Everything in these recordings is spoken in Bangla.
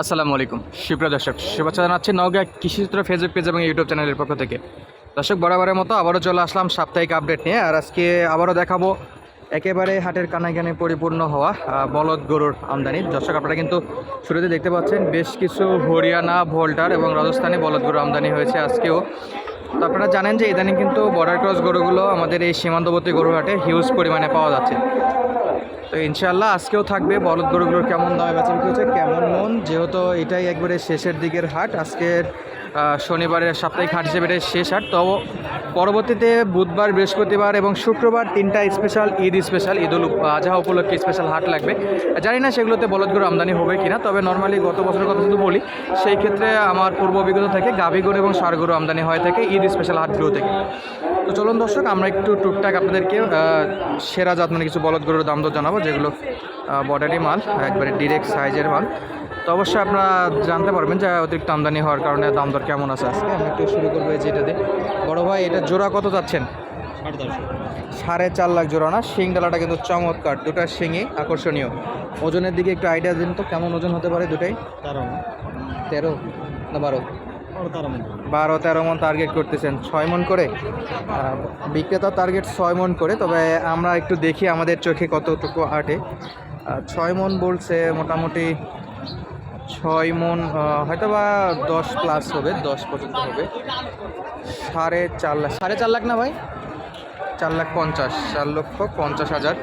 আসসালামু আলাইকুম। সুপ্রিয় দর্শক, শুভেচ্ছা জানাচ্ছি নওগাঁ কৃষিচিত্র ফেসবুক পেজ এবং ইউটিউব চ্যানেলের পক্ষ থেকে। দর্শক, বরাবরের মতো আবারও চলে আসলাম সাপ্তাহিক আপডেট নিয়ে, আর আজকে আবারও দেখাবো একেবারে হাটের কানায় কানে পরিপূর্ণ হওয়া বলদ গরুর আমদানি। দর্শক, আপনারা কিন্তু শুরুতে দেখতে পাচ্ছেন বেশ কিছু হরিয়ানা, ভোল্টার এবং রাজস্থানি বলদ গরুর আমদানি হয়েছে আজকেও। তো আপনারা জানেন যে ইদানিং কিন্তু বর্ডার ক্রস গরুগুলো আমাদের এই সীমান্তবর্তী গরু হাটে হিউজ পরিমাণে পাওয়া যাচ্ছে। তো ইনশাল্লাহ আজকেও থাকবে। বলদ গরুগুলোর কেমন দামে বেচা বিক্রি হচ্ছে, কেমন মন, যেহেতু এটাই একবারে শেষের দিকের হাট। আজকের শনিবারের সাপ্তাহিক হাট হিসেবে শেষ হাট। তো পরবর্তীতে বুধবার, বৃহস্পতিবার এবং শুক্রবার তিনটা স্পেশাল ঈদ স্পেশাল ঈদ উল আজহা উপলক্ষে স্পেশাল হাট লাগবে। জানি না সেগুলোতে বলদ গরু আমদানি হবে কি না তবে নর্মালি গত বছরের কথা যদি বলি, সেই ক্ষেত্রে আমার পূর্ব অভিজ্ঞতা থেকে গাভী গরু এবং ষাড় গরু আমদানি হয়ে থাকে ঈদ স্পেশাল হাটগুলো থেকে। তো চলুন দর্শক, আমরা একটু টুকটাক আপনাদেরকে সেরা জাত মানে কিছু বলদ গরুর দাম দর জানাব। যেগুলো বর্ডারি মাল একবারে ডিরেক্ট সাইজের মাল। তো অবশ্যই আপনারা জানতে পারবেন যে অতিরিক্ত আমদানি হওয়ার কারণে দাম দর কেমন আছে আজকে। আমরা একটু শুরু করব এই যেটা দিয়ে। বড় ভাই এটা জোড়া কত যাচ্ছেন সাড়ে চার লাখ জোড়া না? শিং ডালাটা কিন্তু চমৎকার দুটা শিঙই আকর্ষণীয়। ওজনের দিকে একটু আইডিয়া দিন তো কেমন ওজন হতে পারে দুটাই? তেরো না বারো? বারো তেরো মন। টার্গেট করতেছেন। ছয় মন করে? বিক্রেতা টার্গেট ছয় মন করে তবে আমরা একটু দেখি আমাদের চোখে কতটুকু আটে। ছয় মন বলছে মোটামুটি ছয় মন হয়তো বা দশ প্লাস হবে দশ পর্যন্ত হবে। সাড়ে চার লাখ সাড়ে চার লাখ না ভাই? চার লাখ পঞ্চাশ চার লক্ষ পঞ্চাশ হাজার।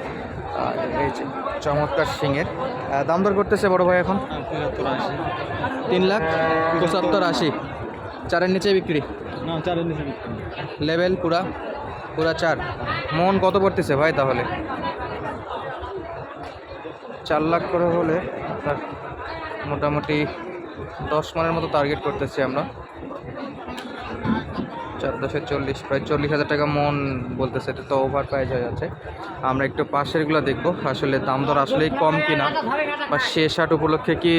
এই যে চমৎকার সিংয়ের দাম দর করতেছে বড় ভাই এখন? তিন লাখ পঁচাত্তর আশি। চারের নিচে বিক্রি? না চারের নিচে লেভেল পুরা পুরা চার। মন কত পড়তেছে ভাই তাহলে? চার লাখ করে হলে মোটামুটি দশ মনের মতো টার্গেট করতেছি আমরা। চার দশে চল্লিশ, প্রায় চল্লিশ হাজার টাকা মন বলতেছে, এটা তো ওভার প্রাইস হয়ে যাচ্ছে। আমরা একটু পাশেরগুলো দেখব, আসলে দাম দর আসলেই কম কিনা, বা শেষ হাট উপলক্ষে কি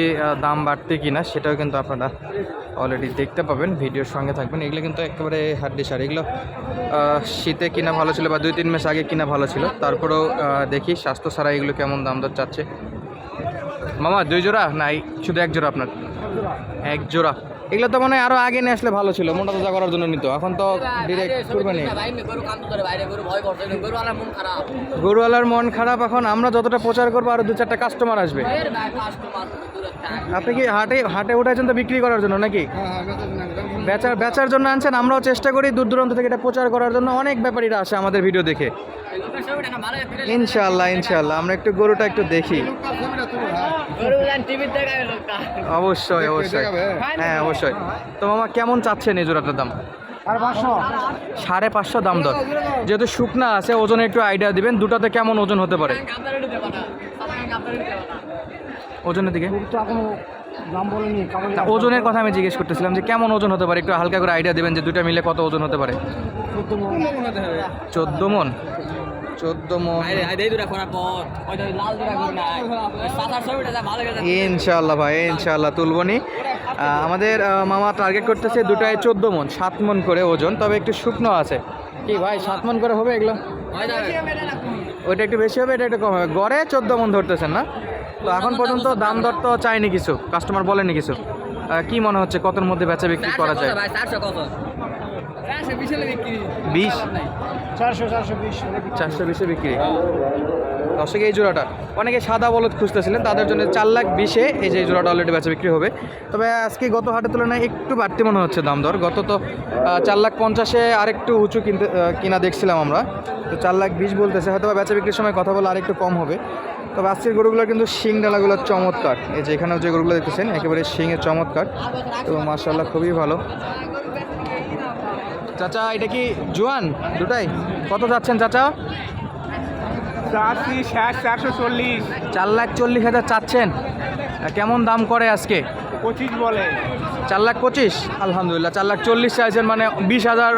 দাম বাড়তে কিনা, সেটাও কিন্তু আপনারা অলরেডি দেখতে পাবেন, ভিডিওর সঙ্গে থাকবেন। এগুলো কিন্তু একেবারে হাড্ডি সার, এগুলো শীতে কিনা ভালো ছিল বা দুই তিন মাস আগে কিনা ভালো ছিল, তারপরেও দেখি স্বাস্থ্য ছাড়া এগুলো কেমন দাম দর চাচ্ছে। মামা, দুই জোড়া? নাই, শুধু এক জোড়া আপনার? এক জোড়া। এগুলো তো মনে হয় আরও আগে নিয়ে আসলে ভালো ছিল মোটা তাজা করার জন্য নিত। এখন তো ডিরেক্ট কুরবানি। গরুওয়ালার মন খারাপ। এখন আমরা যতটা প্রচার করব আরও দু চারটা কাস্টমার আসবে। আপনি কি হাটে হাটে উঠেছেন তো বিক্রি করার জন্য নাকি? বেচার বেচার জন্য আনছেন আমরাও চেষ্টা করি দূর দূরান্ত থেকে এটা প্রচার করার জন্য। অনেক ব্যাপারীরা আসে আমাদের ভিডিও দেখে। ইনশাল্লাহ ইনশাআল্লাহ আমরা একটু গরুটা একটু দেখি। অবশ্যই অবশ্যই। হ্যাঁ অবশ্যই। তো মামা কেমন চাচ্ছেন এই জোড়াটার দাম? সাড়ে পাঁচশো। দাম দর। যেহেতু শুকনা আছে ওজনে একটু আইডিয়া দিবেন। দুটাতে কেমন ওজন হতে পারে? ওজনের দিকে? ওজনের কথা আমি জিজ্ঞেস করতেছিলাম যে কেমন ওজন হতে পারে? একটু হালকা করে আইডিয়া দিবেন যে দুটা মিলে কত ওজন হতে পারে। চোদ্দ মন? চোদ্দ মন। ইনশাল্লাহ ভাই ইনশাল্লাহ তুলবনি। আমাদের মামা টার্গেট করতেছে দুটায় চোদ্দ মন সাত মন করে ওজন তবে একটু শুকনো আছে। কি ভাই সাত মন করে হবে এগুলো? ওইটা একটু বেশি হবে এটা একটু কম হবে। গড়ে চোদ্দ মন ধরতেছেন না? তো এখন পর্যন্ত দাম দর তো চাইনি কিছু কাস্টমার বলেনি কিছু। কি মনে হচ্ছে কতর মধ্যে বেচা বিক্রি করা যায়? বিশ? চারশো বিশে বিক্রি দর্শক, এই জোড়াটা। অনেকে সাদা বলদ খুঁজতেছিলেন, তাদের জন্য চার লাখ বিশে এই যে এই জোড়াটা অলরেডি বেচা বিক্রি হবে। তবে আজকে গত হাটের তুলনায় একটু বাড়তি মনে হচ্ছে দাম দর। গত তো চার লাখ পঞ্চাশে আরেকটু উঁচু কিনতে কিনা দেখছিলাম আমরা। তো চার লাখ বিশ বলতেছে হয়তো বেচা বিক্রির সময় কথা বলে আরেকটু কম হবে। তবে আজকের গরুগুলোর কিন্তু শিং ডালাগুলো চমৎকার। এই যে এখানেও যে গরুগুলো দেখতেছেন, একেবারে শিংয়ের চমৎকার। তো মার্শাল্লাহ খুবই ভালো। চাচা এটা কি জোয়ান? দুটাই। কত যাচ্ছেন চাচা? চারশি ষাট চারশো চল্লিশ। চার লাখ চল্লিশ হাজার চাচ্ছেন। কেমন দাম করে আজকে? পঁচিশ বলে। চার লাখ পঁচিশ? আলহামদুলিল্লাহ চার লাখ চল্লিশ চাইছেন মানে বিশ হাজার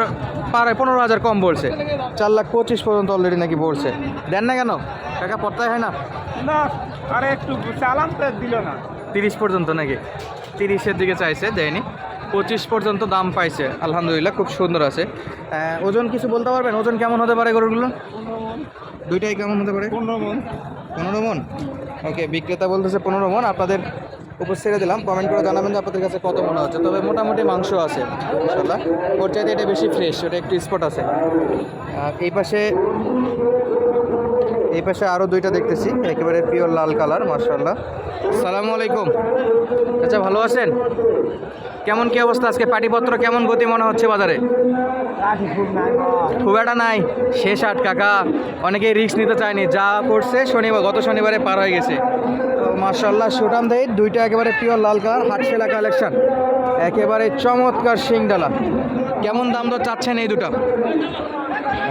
পার পনেরো হাজার কম বলছে। চার লাখ পঁচিশ পর্যন্ত অলরেডি নাকি বলছে। দেন না কেন? টাকা পড়তাই হয় না? না আরে একটু চালান দিল না। তিরিশ পর্যন্ত নাকি? তিরিশের দিকে চাইছে দেয়নি। পঁচিশ পর্যন্ত দাম পাইছে। আলহামদুলিল্লাহ খুব সুন্দর আছে। ওজন কিছু বলতে পারবেন? ওজন কেমন হতে পারে গরুগুলো? দুইটাই কেমন হতে পারে? পনেরো মন। পনেরো মন? ওকে বিক্রেতা বলতেছে পনেরো মন। আপনাদের উপর ছেড়ে দিলাম। কমেন্ট করে জানাবেন যে আপনাদের কাছে কত মনে হচ্ছে তবে মোটামুটি মাংস আছে ইনশাল্লাহ ওর চাইতে এটা বেশি ফ্রেশ ওটা একটু স্পট আছে। আর এই পাশে এই পাশে আরও দুইটা দেখতেছি, একেবারে পিওর লাল কালার মার্শাল্লাহ সালামু আলাইকুম। আচ্ছা ভালো আছেন? কেমন কি অবস্থা আজকে? পাটিপত্র কেমন গতি মনে হচ্ছে বাজারে? খুব একটা নাই, শেষ আট কাকা। অনেকেই রিস্ক নিতে চায়নি, যা করছে শনিবার, গত শনিবারে পার হয়ে গেছে। তো মার্শাল্লাহ সুটাম দেই দুইটা একেবারে পিওর লাল কালার হাটশেলা কালেকশন একেবারে চমৎকার শিংডালা কেমন দাম দর চাচ্ছেন এই দুটো?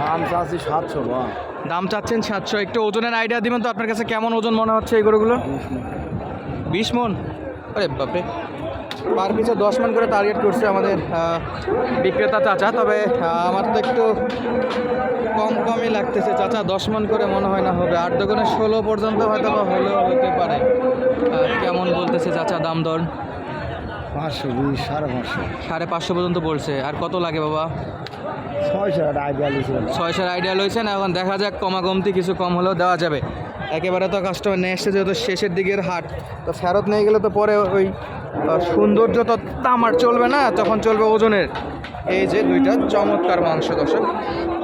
দাম চাচ্ছি সাতশো। দাম চাচ্ছেন সাতশো। একটু ওজনের আইডিয়া দিবেন তো আপনার কাছে কেমন ওজন মনে হচ্ছে এই গরুগুলো? বিশ মন। আরে বাপরে। পার পিছে দশ মন করে টার্গেট করছে আমাদের বিক্রেতা চাচা। তবে আমার তো একটু কম কমই লাগতেছে চাচা। দশ মন করে মনে হয় না হবে। আট দোকানে ষোলো পর্যন্ত হয়তো বা হলেও হতে পারে। কেমন বলতেছে চাচা দাম দর? পাঁচশো দুই সাড়ে পাঁচশো। সাড়ে পাঁচশো পর্যন্ত বলছে আর কত লাগে বাবা? ছয়শোর আইডিয়া ছয়শোর আইডিয়া লইছেন এখন দেখা যাক কমা কমতি কিছু কম হলেও দেওয়া যাবে। একেবারে তো কাস্টমার নিয়ে এসছে যেহেতু শেষের দিকের হাট তো ফেরত নিয়ে গেলে তো পরে ওই সৌন্দর্য তো তামার চলবে না তখন চলবে ওজনের। এই যে দুইটা চমৎকার মাংস দর্শক।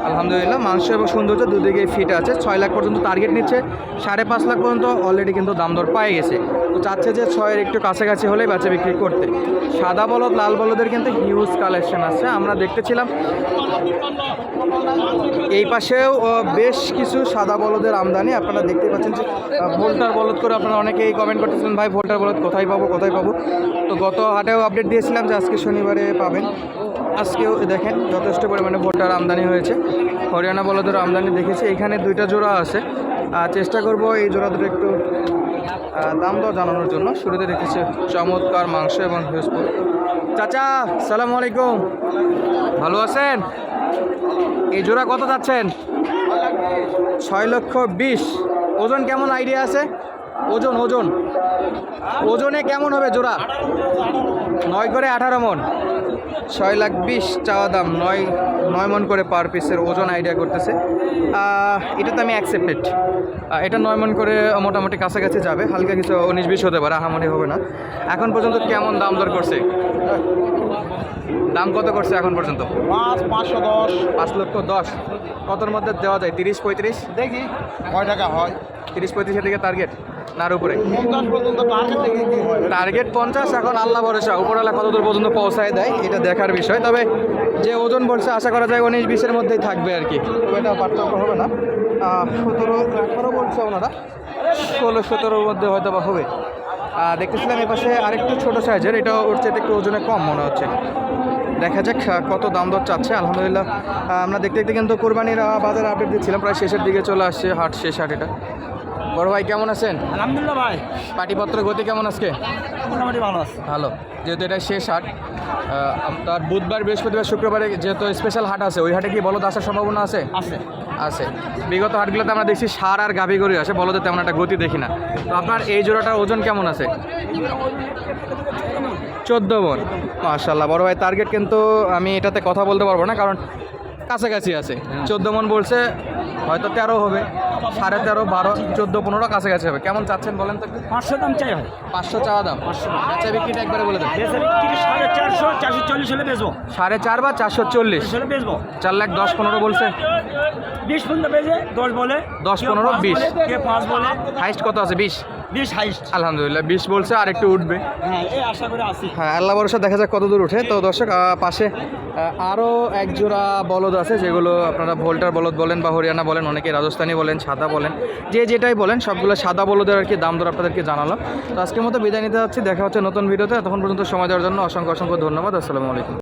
আলহামদুলিল্লাহ, মাংস এবং সৌন্দর্য দুদিকে ফিট আছে। ছয় লাখ পর্যন্ত টার্গেট নিচ্ছে, সাড়ে পাঁচ লাখ পর্যন্ত অলরেডি কিন্তু দাম দর পায়ে গেছে। তো চাচ্ছে যে ছয়ের একটু কাছাকাছি হলেই বাচ্চা বিক্রি করতে। সাদা বলদ, লাল বলদের কিন্তু হিউজ কালেকশন আছে। আমরা দেখতেছিলাম, এই পাশেও বেশ কিছু সাদা বলদের আমদানি। আপনারা দেখতে পাচ্ছেন যে ভোল্টার বলদ করে আপনারা অনেকেই কমেন্ট করতেছিলেন, ভাই, ভোল্টার বলদ কোথায় পাবো কোথায় পাবো? তো গত হাটেও আপডেট দিয়েছিলাম যে আজকে শনিবারে পাবেন। আজকেও দেখেন, যথেষ্ট পরিমাণে ভোল্টার আমদানি হয়েছে। হরিয়ানা বলদের আমদানি দেখেছি। এখানে দুইটা জোড়া আছে। চেষ্টা করব এই জোড়া দুটো একটু দাম দর জানানোর জন্য। শুরুতে দেখেছি চমৎকার মাংস এবং হিউজপুর চাচা, সালাম আলাইকুম। ভালো আছেন? এই জোড়া কত যাচ্ছেন ছয় লক্ষ বিশ। ওজন কেমন আইডিয়া আছে? ওজন ওজন। ওজনে কেমন হবে জোড়া? নয় করে আঠারো মন। ছয় লাখ বিশ চাওয়া দাম নয় নয় মন করে পার পিসের ওজন আইডিয়া করতেছে। এটা তো আমি অ্যাকসেপ্টেড এটা নয় মন করে মোটামুটি কাছাকাছি যাবে। হালকা কিছু উনিশ বিশ হতে পারে আহামরি হবে না। এখন পর্যন্ত কেমন দাম দর করছে? দাম কত করছে এখন পর্যন্ত? পাঁচ পাঁচশো দশ। পাঁচ লক্ষ দশ। কতর মধ্যে দেওয়া যায়? তিরিশ পঁয়ত্রিশ? দেখি কয় টাকা হয়? তিরিশ পঁয়ত্রিশের দিকে টার্গেট নার উপরে? টার্গেট পঞ্চাশ এখন আল্লাহ ভরসা। উপরওয়ালা কতদূর পর্যন্ত পৌঁছায় দেয় এটা দেখার বিষয়। তবে যে ওজন বলছে আশা করা যায় উনিশ বিশের মধ্যেই থাকবে আর কি। এটা পার্থক্য হবে না। সতেরো আঠারো বলছে ওনারা। ষোলো সতেরোর মধ্যে হয়তো বা হবে। দেখতেছিলাম এ পাশে আরেকটু ছোটো সাইজের এটা ওর চেয়ে একটু ওজনে কম মনে হচ্ছে। দেখা যাক কত দাম দর চাচ্ছে। আলহামদুলিল্লাহ আমরা দেখতে দেখতে কিন্তু কোরবানির বাজারে আপডেট দিচ্ছিলাম। প্রায় শেষের দিকে চলে আসছে হাট শেষ হাট এটা। বড় ভাই কেমন আছেন? আলহামদুলিল্লাহ ভাই। পাটিপত্র গতি কেমন আজকে? মোটামুটি ভালো আছে। ভালো। যেহেতু এটা শেষ হাট আপনার বুধবার বৃহস্পতিবার শুক্রবারে যেহেতু স্পেশাল হাট আছে ওই হাটে কি বলদ আসার সম্ভাবনা আছে? আছে। আছে। বিগত হাটগুলোতে আমরা দেখছি সার আর গাভী গরু আছে বলদের তেমন একটা গতি দেখি না। তো আপনার এই জোড়াটার ওজন কেমন আছে? চোদ্দ মন মাশাল্লাহ বড় ভাই টার্গেট কিন্তু আমি এটাতে কথা বলতে পারব না কারণ কাছাকাছি আছে। চোদ্দ মন বলছে হয়তো তেরো হবে। সাড়ে তেরো বারো চোদ্দ পনেরো কাছাকাছি হবে। কেমন চাচ্ছেন বলেন তো পাঁচশো দাম চাই ভাই। পাঁচশো চাওয়া দাম। বেচা বিক্রিটা একবারে বলে দেন। সাড়ে চারশো চারশো চল্লিশ হলে বেচবো। সাড়ে চার বা চারশো চল্লিশ? হলে বেচবো। চার লাখ দশ পনেরো বলছে। বিশ পর্যন্ত বেজে দশ বলে দশ, পনেরো, বিশ। পাঁচ বলে। হাইস্ট কত আছে? বিশ? বিশ হাইস্ট। আলহামদুলিল্লাহ বিশ বলছে আর একটু উঠবে। হ্যাঁ এই আশা করে আসি হ্যাঁ আল্লাহ ভরসা দেখা যাক কত দূর উঠে তো দর্শক পাশে আরও এক জোড়া বলদ আছে যেগুলো আপনারা ভোল্টার বলদ বলেন বা হরিয়ানা বলেন অনেকে রাজস্থানী বলেন সাদা বলেন যে যেটাই বলেন সবগুলো সাদা বলদের আর কি দাম দর আপনাদেরকে জানালাম। তো আজকের মতো বিদায় নিতে যাচ্ছি দেখা হচ্ছে নতুন ভিডিওতে তখন পর্যন্ত সময় দেওয়ার জন্য অসংখ্য অসংখ্য ধন্যবাদ আসসালামু আলাইকুম।